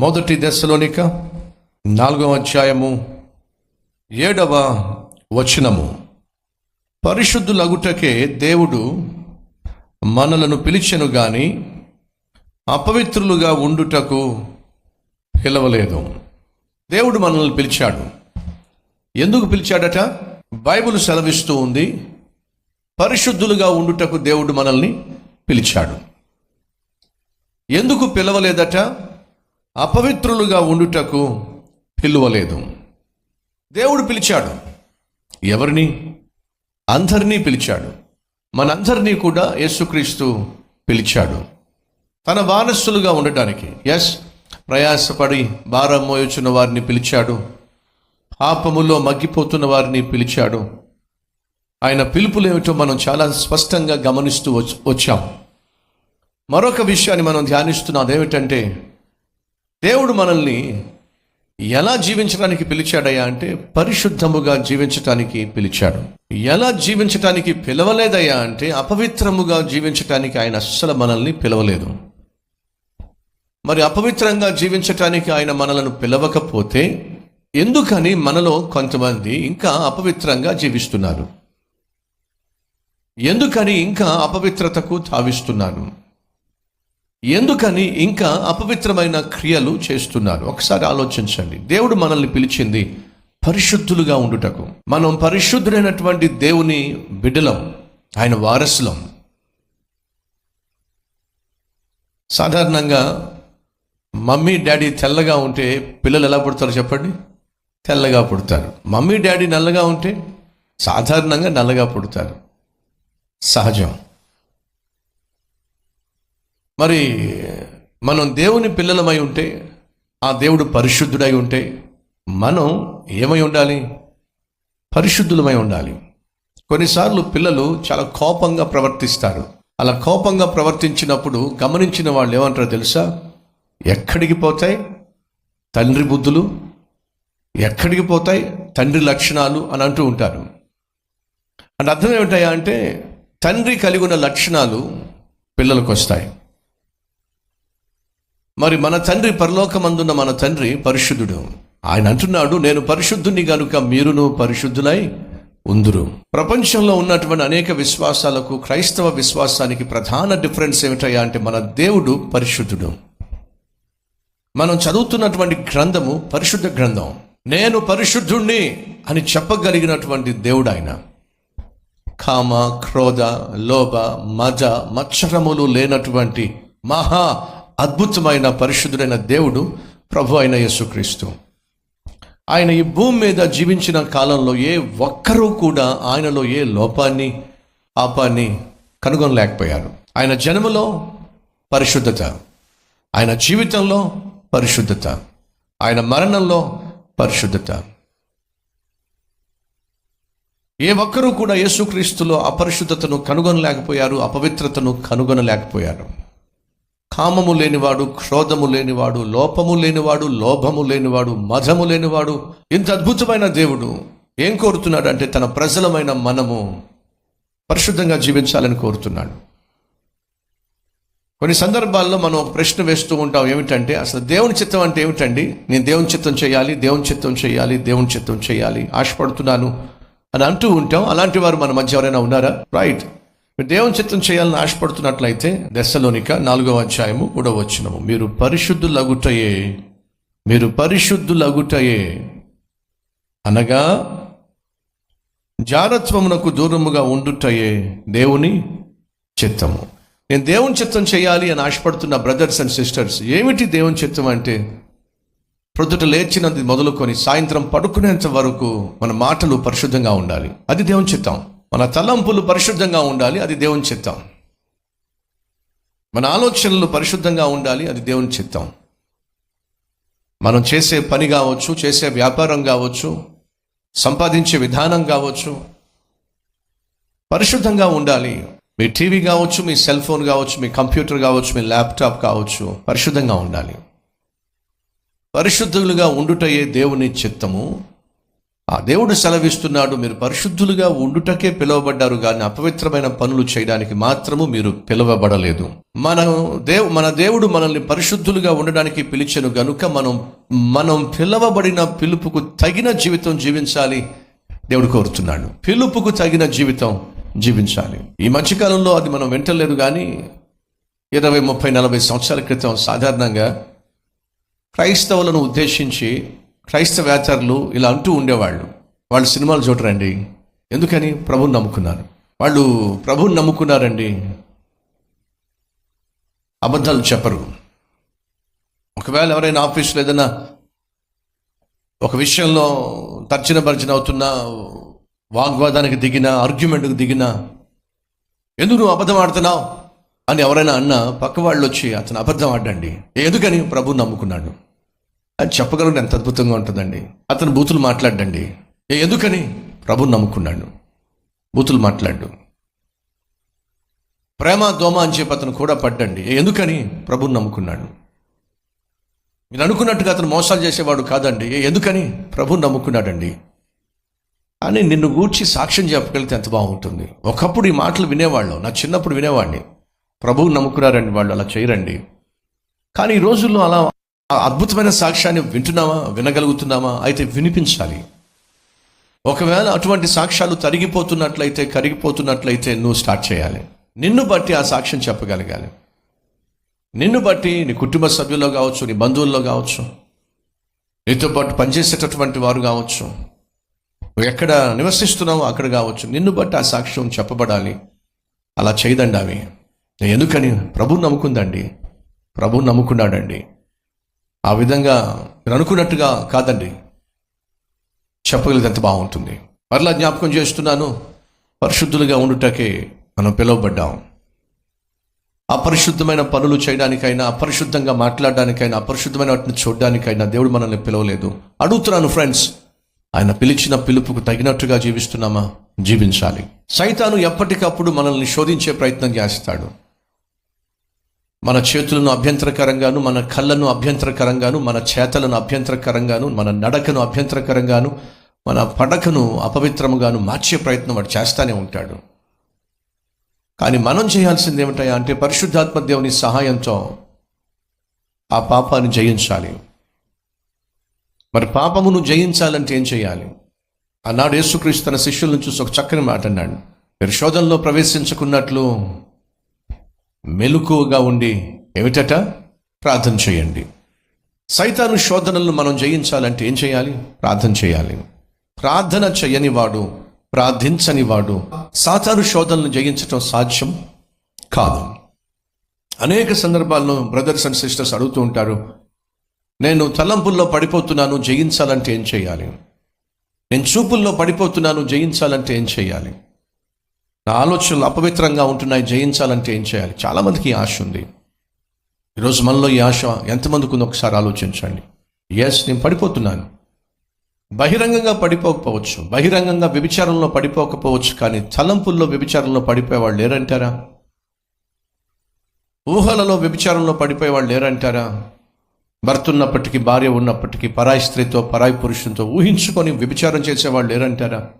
మొదటి దశలోనిక నాలుగవ అధ్యాయము ఏడవ వచనము. పరిశుద్ధులగుటకే దేవుడు మనలను పిలిచెను గాని అపవిత్రులుగా ఉండుటకు పిలవలేదు. దేవుడు మనల్ని పిలిచాడు. ఎందుకు పిలిచాడట? బైబిల్ సెలవిస్తూ ఉంది పరిశుద్ధులుగా ఉండుటకు దేవుడు మనల్ని పిలిచాడు. ఎందుకు పిలవలేదట? అపవిత్రులుగా ఉండుటకు పిలువలేదు. దేవుడు పిలిచాడు. ఎవరిని? అందరినీ పిలిచాడు. మనందరినీ కూడా యేసుక్రీస్తు పిలిచాడు. తన వారసులుగా ఉండటానికి. ఎస్ ప్రయాసపడి భారం మోయొచ్చిన వారిని పిలిచాడు. పాపములో మగ్గిపోతున్న వారిని పిలిచాడు. ఆయన పిలుపులు ఏమిటో మనం చాలా స్పష్టంగా గమనిస్తూ వచ్చాం మరొక విషయాన్ని మనం ధ్యానిస్తున్నది ఏమిటంటే దేవుడు మనల్ని ఎలా జీవించడానికి పిలిచాడయ్యా అంటే పరిశుద్ధముగా జీవించటానికి పిలిచాడు. ఎలా జీవించటానికి పిలవలేదయ్యా అంటే అపవిత్రముగా జీవించటానికి ఆయన అస్సలు మనల్ని పిలవలేదు. మరి అపవిత్రంగా జీవించటానికి ఆయన మనలను పిలవకపోతే ఎందుకని మనలో కొంతమంది ఇంకా అపవిత్రంగా జీవిస్తున్నారు? ఎందుకని ఇంకా అపవిత్రతకు తావిస్తున్నారు ఎందుకని ఇంకా అపవిత్రమైన క్రియలు చేస్తున్నారు? ఒకసారి ఆలోచించండి. దేవుడు మనల్ని పిలిచింది పరిశుద్ధులుగా ఉండుటకు. మనం పరిశుద్ధుడైనటువంటి దేవుని బిడ్డలం ఆయన వారసులం. సాధారణంగా మమ్మీ డాడీ తెల్లగా ఉంటే పిల్లలు ఎలా పుడతారో చెప్పండి? తెల్లగా పుడతారు. మమ్మీ డాడీ నల్లగా ఉంటే సాధారణంగా నల్లగా పుడతారు. సహజం. మరి మనం దేవుని పిల్లలమై ఉంటే ఆ దేవుడు పరిశుద్ధుడై ఉంటే మనం ఏమై ఉండాలి? పరిశుద్ధులమై ఉండాలి. కొన్నిసార్లు పిల్లలు చాలా కోపంగా ప్రవర్తిస్తారు. అలా కోపంగా ప్రవర్తించినప్పుడు గమనించిన వాళ్ళు ఏమంటారో తెలుసా? ఎక్కడికి పోతాయి తండ్రి బుద్ధులు? ఎక్కడికి పోతాయి తండ్రి లక్షణాలు అని అంటూ ఉంటారు. అంటే అర్థం ఏమిటాయా అంటే తండ్రి కలిగి ఉన్న లక్షణాలు పిల్లలకు వస్తాయి. మరి మన తండ్రి పరలోకమందున్న మన తండ్రి పరిశుద్ధుడు. ఆయన అంటున్నాడు నేను పరిశుద్ధుని గనుక మీరును పరిశుద్ధులై ఉందురు. ప్రపంచంలో ఉన్నటువంటి అనేక విశ్వాసాలకు క్రైస్తవ విశ్వాసానికి ప్రధాన డిఫరెన్స్ ఏమిటయ్యా అంటే మన దేవుడు పరిశుద్ధుడు. మనం చదువుతున్నటువంటి గ్రంథము పరిశుద్ధ గ్రంథం. నేను పరిశుద్ధుణ్ణి అని చెప్పగలిగినటువంటి దేవుడు ఆయన కామ క్రోధ లోభ మజ మచ్చరములు లేనటువంటి మహా అద్భుతమైన పరిశుద్ధుడైన దేవుడు ప్రభు అయిన యేసుక్రీస్తు. ఆయన ఈ భూమి మీద జీవించిన కాలంలో ఏ ఒక్కరూ కూడా ఆయనలో ఏ లోపాన్ని పాపాన్ని కనుగొనలేకపోయారు. ఆయన జన్మలో పరిశుద్ధత ఆయన జీవితంలో పరిశుద్ధత ఆయన మరణంలో పరిశుద్ధత. ఏ ఒక్కరూ కూడా యేసుక్రీస్తులో అపరిశుద్ధతను కనుగొనలేకపోయారు అపవిత్రతను కనుగొనలేకపోయారు. కామము లేనివాడు క్రోధము లేనివాడు లోపము లేనివాడు లోభము లేనివాడు మధము లేనివాడు ఇంత అద్భుతమైన దేవుడు ఏం కోరుతున్నాడు అంటే తన ప్రజలమైన మనము పరిశుద్ధంగా జీవించాలని కోరుతున్నాడు. కొన్ని సందర్భాల్లో మనం ఒక ప్రశ్న వేస్తూ ఉంటాం ఏమిటంటే అసలు దేవుని చిత్తం అంటే ఏమిటండి? నేను దేవుని చిత్తం చేయాలి దేవుని చిత్తం చేయాలి దేవుని చిత్తం చేయాలి ఆశపడుతున్నాను అని అంటూ ఉంటాం. అలాంటి వారు మన మధ్య ఎవరైనా ఉన్నారా? రైట్. మీరు దేవుని చిత్తం చేయాలని ఆశపడుతున్నట్లయితే దశలోనిక నాలుగవ అధ్యాయము కూడా వచ్చినము మీరు పరిశుద్ధులగుటయే మీరు పరిశుద్ధులగుటయే అనగా జారత్వమునకు దూరముగా ఉండుటయే దేవుని చిత్తము. నేను దేవుని చిత్తం చేయాలి అని ఆశపడుతున్న బ్రదర్స్ అండ్ సిస్టర్స్ ఏమిటి దేవుని చిత్తం అంటే? ప్రొద్దుట లేచినది మొదలుకొని సాయంత్రం పడుకునేంత వరకు మన మాటలు పరిశుద్ధంగా ఉండాలి. అది దేవుని చిత్తం. మన తలంపులు పరిశుద్ధంగా ఉండాలి అది దేవుని చిత్తం. మన ఆలోచనలు పరిశుద్ధంగా ఉండాలి అది దేవుని చిత్తం. మనం చేసే పని కావచ్చు చేసే వ్యాపారం కావచ్చు సంపాదించే విధానం కావచ్చు పరిశుద్ధంగా ఉండాలి. మీ టీవీ కావచ్చు మీ సెల్ ఫోన్ కావచ్చు మీ కంప్యూటర్ కావచ్చు మీ ల్యాప్టాప్ కావచ్చు పరిశుద్ధంగా ఉండాలి. పరిశుద్ధులుగా ఉండుటయే దేవుని చిత్తము. ఆ దేవుడు సెలవిస్తున్నాడు మీరు పరిశుద్ధులుగా ఉండుటకే పిలువబడ్డారు కానీ అపవిత్రమైన పనులు చేయడానికి మాత్రము మీరు పిలువబడలేదు. మన దేవు మన దేవుడు మనల్ని పరిశుద్ధులుగా ఉండడానికి పిలిచెను గనుక మనం మనం పిలవబడిన పిలుపుకు తగిన జీవితం జీవించాలి దేవుడు కోరుతున్నాడు. పిలుపుకు తగిన జీవితం జీవించాలి. ఈ మధ్యకాలంలో అది మనం వింటలేదు కానీ ఇరవై ముప్పై నలభై సంవత్సరాల క్రితం సాధారణంగా క్రైస్తవులను ఉద్దేశించి క్రైస్తవేతరులు ఇలా అంటూ ఉండేవాళ్ళు. వాళ్ళు సినిమాలు చూడరండి. ఎందుకని? ప్రభుని నమ్ముకున్నారు. వాళ్ళు ప్రభుని నమ్ముకున్నారండి. అబద్ధాలు చెప్పరు. ఒకవేళ ఎవరైనా ఆఫీస్లో ఏదైనా ఒక విషయంలో తర్చిన భర్జన అవుతున్నా వాగ్వాదానికి దిగిన ఆర్గ్యుమెంట్కి దిగిన ఎందుకు నువ్వు అబద్ధం ఆడుతున్నావు? అని ఎవరైనా అన్నా పక్క వాళ్ళు వచ్చి అతను అబద్ధం ఆడండి ఎందుకని? ప్రభు నమ్ముకున్నాడు. అది చెప్పగలను ఎంత అద్భుతంగా ఉంటుందండి. అతను బూతులు మాట్లాడండి ఏ ఎందుకని? ప్రభుని నమ్ముకున్నాడు. బూతులు మాట్లాడు. ప్రేమ దోమ అని చెప్పి అతను కూడా పడ్డండి. ఏ ఎందుకని? ప్రభుని నమ్ముకున్నాడు. మీరు అనుకున్నట్టుగా అతను మోసాలు చేసేవాడు కాదండి. ఏ ఎందుకని? ప్రభుని నమ్ముకున్నాడండి. అని నిన్ను గూర్చి సాక్ష్యం చెప్పగలిగితే ఎంత బాగుంటుంది. ఒకప్పుడు ఈ మాటలు వినేవాళ్ళు. నా చిన్నప్పుడు వినేవాడిని. ప్రభువు నమ్ముకున్నారండి వాళ్ళు అలా చేయరండి. కానీ ఈ రోజుల్లో అలా ఆ అద్భుతమైన సాక్ష్యాన్ని వింటున్నామా? వినగలుగుతున్నామా? అయితే వినిపించాలి. ఒకవేళ అటువంటి సాక్ష్యాలు తరిగిపోతున్నట్లయితే కరిగిపోతున్నట్లయితే నువ్వు స్టార్ట్ చేయాలి. నిన్ను బట్టి ఆ సాక్ష్యం చెప్పగలగాలి. నిన్ను బట్టి నీ కుటుంబ సభ్యుల్లో కావచ్చు నీ బంధువుల్లో కావచ్చు నీతో పాటు పనిచేసేటటువంటి వారు కావచ్చు నువ్వు ఎక్కడ నివసిస్తున్నావో అక్కడ కావచ్చు నిన్ను బట్టి ఆ సాక్ష్యం చెప్పబడాలి. అలా చేయదండి అవి ఎందుకని? ప్రభు నమ్ముకుందండి. ప్రభు నమ్ముకున్నాడండి. ఆ విధంగా మీరు అనుకున్నట్టుగా కాదండి. చెప్పగలిగితే ఎంత బాగుంటుంది. మరలా జ్ఞాపకం చేస్తున్నాను పరిశుద్ధులుగా ఉండుటకే మనం పిలువబడ్డాం. అపరిశుద్ధమైన పనులు చేయడానికైనా అపరిశుద్ధంగా మాట్లాడడానికైనా అపరిశుద్ధమైన వాటిని చూడడానికైనా దేవుడు మనల్ని పిలవలేదు. అడుగుతున్నాను ఫ్రెండ్స్ ఆయన పిలిచిన పిలుపుకు తగినట్టుగా జీవిస్తున్నామా? జీవించాలి. సైతాను ఎప్పటికప్పుడు మనల్ని శోధించే ప్రయత్నం చేస్తాడు. మన చేతులను అభ్యంతరకరంగాను మన కళ్ళను అభ్యంతరకరంగాను మన చేతలను అభ్యంతరకరంగాను మన నడకను అభ్యంతరకరంగాను మన పడకను అపవిత్రముగాను మార్చే ప్రయత్నం వాడు చేస్తానే ఉంటాడు. కానీ మనం చేయాల్సింది ఏమిటయా అంటే పరిశుద్ధాత్మ దేవుని సహాయంతో ఆ పాపాన్ని జయించాలి. మరి పాపమును జయించాలంటే ఏం చేయాలి? ఆనాడు యేసుక్రీస్తు తన శిష్యుల నుంచి ఒక చక్కని మాట అన్నాడు. మీరు శోధనలో ప్రవేశించుకున్నట్లు మెలకువగా ఉండి ఏమిటట? ప్రార్థన చేయండి. సైతాను శోధనలను మనం జయించాలంటే ఏం చేయాలి? ప్రార్థన చేయాలి. ప్రార్థన చేయని వాడు ప్రార్థించని వాడు సాతాను శోధనలు జయించటం సాధ్యం కాదు. అనేక సందర్భాల్లో బ్రదర్స్ అండ్ సిస్టర్స్ అడుగుతూ ఉంటారు నేను తలంపుల్లో పడిపోతున్నాను జయించాలంటే ఏం చేయాలి? నేను చూపుల్లో పడిపోతున్నాను జయించాలంటే ఏం చేయాలి? నా ఆలోచనలు అపవిత్రంగా ఉంటున్నాయి జయించాలంటే ఏం చేయాలి? చాలామందికి ఈ ఆశ ఉంది. ఈరోజు మనలో ఈ ఆశ ఎంతమందికి ఉందో? ఒకసారి ఆలోచించండి. ఎస్ నేను పడిపోతున్నాను. బహిరంగంగా పడిపోకపోవచ్చు. బహిరంగంగా వ్యభిచారంలో పడిపోకపోవచ్చు కానీ తలంపుల్లో వ్యభిచారంలో పడిపోయేవాళ్ళు లేరంటారా? ఊహలలో వ్యభిచారంలో పడిపోయేవాళ్ళు లేరంటారా? భర్త ఉన్నప్పటికీ భార్య ఉన్నప్పటికీ పరాయి స్త్రీతో పరాయి పురుషులతో ఊహించుకొని వ్యభిచారం చేసేవాళ్ళు లేరంటారా?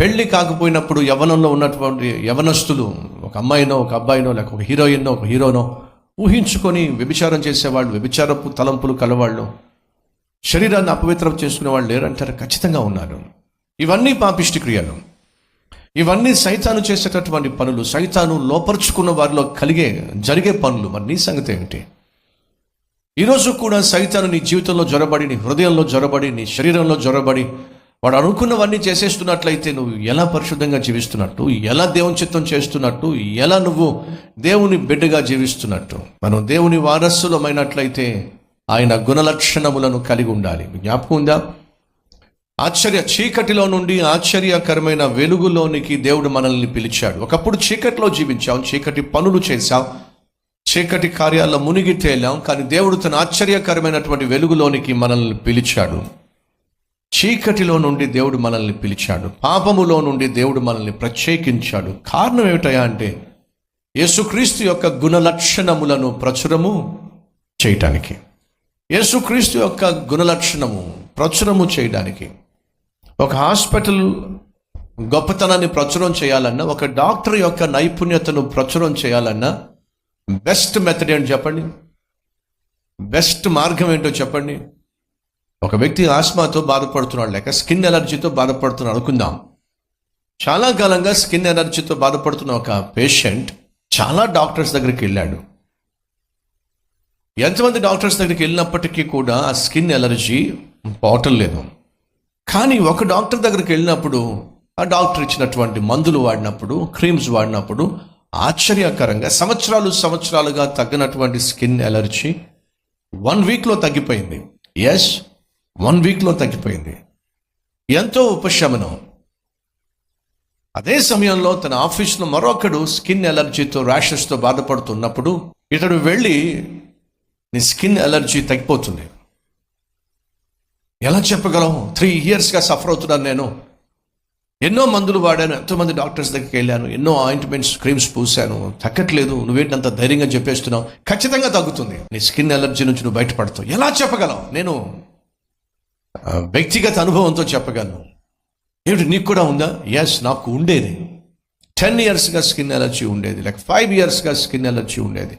పెళ్ళి కాకపోయినప్పుడు యవనంలో ఉన్నటువంటి యవనస్తులు ఒక అమ్మాయినో ఒక అబ్బాయినో లేక ఒక హీరోయిన్నో ఒక హీరోనో ఊహించుకొని వ్యభిచారం చేసేవాళ్ళు వ్యభిచారపు తలంపులు కలవాళ్ళు శరీరాన్ని అపవిత్రం చేసుకునే వాళ్ళు లేరంటారు ఖచ్చితంగా ఉన్నారు. ఇవన్నీ పాపిష్టి క్రియలు. ఇవన్నీ సైతాను చేసేటటువంటి పనులు సైతాను లోపరుచుకున్న వారిలో కలిగే జరిగే పనులు. మరి నీ సంగతి ఏమిటి? ఈరోజు కూడా సైతాను నీ జీవితంలో జ్వరబడి నీ హృదయంలో జ్వరబడి నీ శరీరంలో జ్వరబడి వాడు అనుకున్నవన్నీ చేసేస్తున్నట్లయితే నువ్వు ఎలా పరిశుద్ధంగా జీవిస్తున్నట్టు ఎలా దేవుని చిత్తం చేస్తున్నట్టు ఎలా నువ్వు దేవుని బిడ్డగా జీవిస్తున్నట్టు. మనం దేవుని వారసులమైనట్లయితే ఆయన గుణలక్షణములను కలిగి ఉండాలి. జ్ఞాపకం ఉందా? ఆశ్చర్య చీకటిలో నుండి ఆశ్చర్యకరమైన వెలుగులోనికి దేవుడు మనల్ని పిలిచాడు. ఒకప్పుడు చీకటిలో జీవించాం చీకటి పనులు చేశాం చీకటి కార్యాల్లో మునిగి తేలాం కానీ దేవుడు తన ఆశ్చర్యకరమైనటువంటి వెలుగులోనికి మనల్ని పిలిచాడు. చీకటిలో నుండి దేవుడు మనల్ని పిలిచాడు. పాపములో నుండి దేవుడు మనల్ని ప్రత్యేకించాడు. కారణం ఏమిటయా అంటే యేసుక్రీస్తు యొక్క గుణలక్షణములను ప్రచురము చేయటానికి. యేసుక్రీస్తు యొక్క గుణలక్షణము ప్రచురము చేయడానికి. ఒక హాస్పిటల్ గొప్పతనాన్ని ప్రచురం చేయాలన్నా ఒక డాక్టర్ యొక్క నైపుణ్యతను ప్రచురం చేయాలన్నా బెస్ట్ మెథడ్ ఏంటి చెప్పండి? బెస్ట్ మార్గం ఏంటో చెప్పండి? ఒక వ్యక్తి ఆస్మాతో బాధపడుతున్నాడు లేక స్కిన్ ఎలర్జీతో బాధపడుతున్నాడు అనుకుందాం. చాలా కాలంగా స్కిన్ ఎలర్జీతో బాధపడుతున్న ఒక పేషెంట్ చాలా డాక్టర్స్ దగ్గరికి వెళ్ళాడు. ఎంతమంది డాక్టర్స్ దగ్గరికి వెళ్ళినప్పటికీ కూడా ఆ స్కిన్ ఎలర్జీ పోవటం లేదు. కానీ ఒక డాక్టర్ దగ్గరికి వెళ్ళినప్పుడు ఆ డాక్టర్ ఇచ్చినటువంటి మందులు వాడినప్పుడు క్రీమ్స్ వాడినప్పుడు ఆశ్చర్యకరంగా సంవత్సరాలు సంవత్సరాలుగా తగ్గినటువంటి స్కిన్ ఎలర్జీ వన్ వీక్లో తగ్గిపోయింది. ఎస్ వన్ వీక్లో తగ్గిపోయింది. ఎంతో ఉపశమనం. అదే సమయంలో తన ఆఫీస్లో మరొకడు స్కిన్ ఎలర్జీతో ర్యాషెస్తో బాధపడుతున్నప్పుడు ఇతడు వెళ్ళి నీ స్కిన్ ఎలర్జీ తగ్గిపోతుంది. ఎలా చెప్పగలం? త్రీ ఇయర్స్గా సఫర్ అవుతున్నాను నేను. ఎన్నో మందులు వాడాను ఎంతోమంది డాక్టర్స్ దగ్గరికి వెళ్ళాను ఎన్నో ఆయింట్మెంట్స్ క్రీమ్స్ పూసాను. తగ్గట్లేదు నువ్వేంటంత ధైర్యంగా చెప్పేస్తున్నావు? ఖచ్చితంగా తగ్గుతుంది. నీ స్కిన్ ఎలర్జీ నుంచి నువ్వు బయటపడతావు. ఎలా చెప్పగలవు నేను వ్యక్తిగత అనుభవంతో చెప్పగలను. ఏమిటి నీకు కూడా ఉందా? ఎస్ నాకు ఉండేది. టెన్ ఇయర్స్గా స్కిన్ ఎలర్జీ ఉండేది. లైక్ ఫైవ్ ఇయర్స్గా స్కిన్ ఎలర్జీ ఉండేది.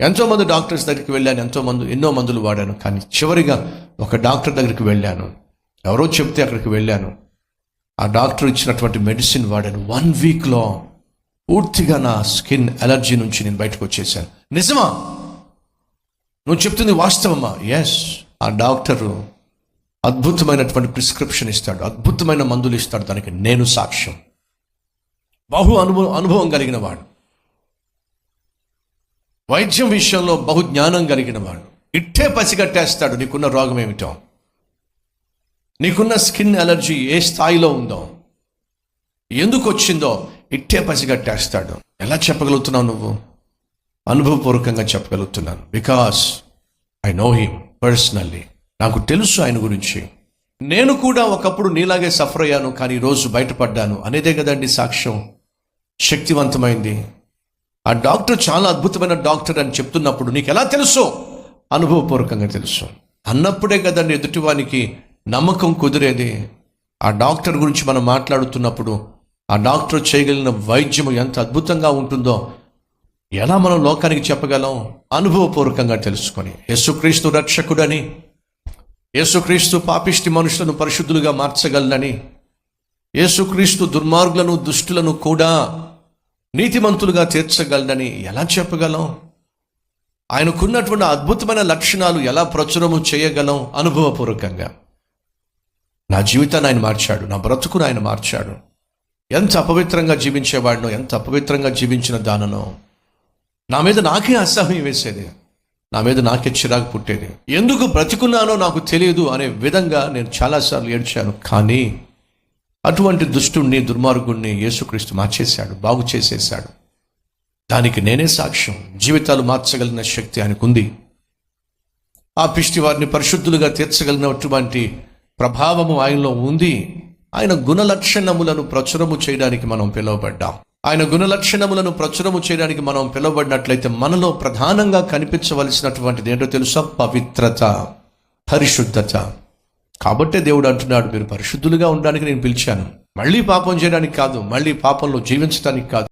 ఎంతోమంది డాక్టర్స్ దగ్గరికి వెళ్ళాను ఎంతోమంది ఎన్నో మందులు వాడాను కానీ చివరిగా ఒక డాక్టర్ దగ్గరికి వెళ్ళాను. ఎవరో చెప్తే అక్కడికి వెళ్ళాను. ఆ డాక్టర్ ఇచ్చినటువంటి మెడిసిన్ వాడాను. వన్ వీక్లో పూర్తిగా నా స్కిన్ ఎలర్జీ నుంచి నేను బయటకు వచ్చేసాను నిజమా? నువ్వు చెప్తుంది వాస్తవమా? ఎస్ ఆ డాక్టరు అద్భుతమైనటువంటి ప్రిస్క్రిప్షన్ ఇస్తాడు అద్భుతమైన మందులు ఇస్తాడు దానికి నేను సాక్ష్యం. బహు అనుభవం అనుభవం కలిగిన వాడు వైద్యం విషయంలో బహు జ్ఞానం కలిగిన వాడు ఇట్టే పసిగట్టేస్తాడు నీకున్న రోగం ఏమిటో నీకున్న స్కిన్ ఎలర్జీ ఏ స్థాయిలో ఉందో. ఎందుకు వచ్చిందో ఇట్టే పసిగట్టేస్తాడు. ఎలా చెప్పగలుగుతున్నావు నువ్వు? అనుభవపూర్వకంగా చెప్పగలుగుతున్నాను. Because I know him personally నాకు తెలుసు ఆయన గురించి. నేను కూడా ఒకప్పుడు నీలాగే సఫర్ అయ్యాను కానీ ఈరోజు బయటపడ్డాను. అనేదే కదండి సాక్ష్యం. శక్తివంతమైంది. ఆ డాక్టర్ చాలా అద్భుతమైన డాక్టర్ అని చెప్తున్నప్పుడు నీకు ఎలా తెలుసు? అనుభవపూర్వకంగా తెలుసు. అన్నప్పుడే కదండి ఎదుటివానికి నమ్మకం కుదిరేది. ఆ డాక్టర్ గురించి మనం మాట్లాడుతున్నప్పుడు ఆ డాక్టర్ చేయగలిగిన వైద్యం ఎంత అద్భుతంగా ఉంటుందో ఎలా మనం లోకానికి చెప్పగలం? అనుభవపూర్వకంగా తెలుసుకొని. యేసుక్రీస్తు రక్షకుడని యేసుక్రీస్తు పాపిష్టి మనుషులను పరిశుద్ధులుగా మార్చగలనని యేసుక్రీస్తు దుర్మార్గులను దుష్టులను కూడా నీతిమంతులుగా తీర్చగలనని ఎలా చెప్పగలం? ఆయనకున్నటువంటి అద్భుతమైన లక్షణాలు ఎలా ప్రచురము చేయగలం అనుభవపూర్వకంగా? నా జీవితాన్ని ఆయన మార్చాడు నా బ్రతుకును ఆయన మార్చాడు. ఎంత అపవిత్రంగా జీవించేవాడినో ఎంత అపవిత్రంగా జీవించిన దాననో నా మీద నాకే అసహ్యం వేసేది. నా మీద నాకే చిరాకు పుట్టేది. ఎందుకు బ్రతికున్నానో నాకు తెలియదు అనే విధంగా నేను చాలాసార్లు ఏడ్చాను. కానీ అటువంటి దుష్టుణ్ణి దుర్మార్గుణ్ణి యేసుక్రీస్తు మార్చేశాడు బాగు చేసేశాడు. దానికి నేనే సాక్ష్యం. జీవితాలు మార్చగలిగిన శక్తి ఆయనకుంది. ఆ పిష్టి వారిని పరిశుద్ధులుగా తీర్చగలిగినటువంటి ప్రభావము ఆయనలో ఉంది. ఆయన గుణలక్షణములను ప్రచురము చేయడానికి మనం పిలువబడ్డాం. ఆయన గుణలక్షణములను ప్రచురము చేయడానికి మనం పిలువబడినట్లయితే మనలో ప్రధానంగా కనిపించవలసినటువంటిది ఏంటో తెలుసా? పవిత్రత పరిశుద్ధత. కాబట్టే దేవుడు అంటున్నాడు మీరు పరిశుద్ధులుగా ఉండడానికి నేను పిలిచాను. మళ్ళీ పాపం చేయడానికి కాదు మళ్ళీ పాపంలో జీవించడానికి కాదు.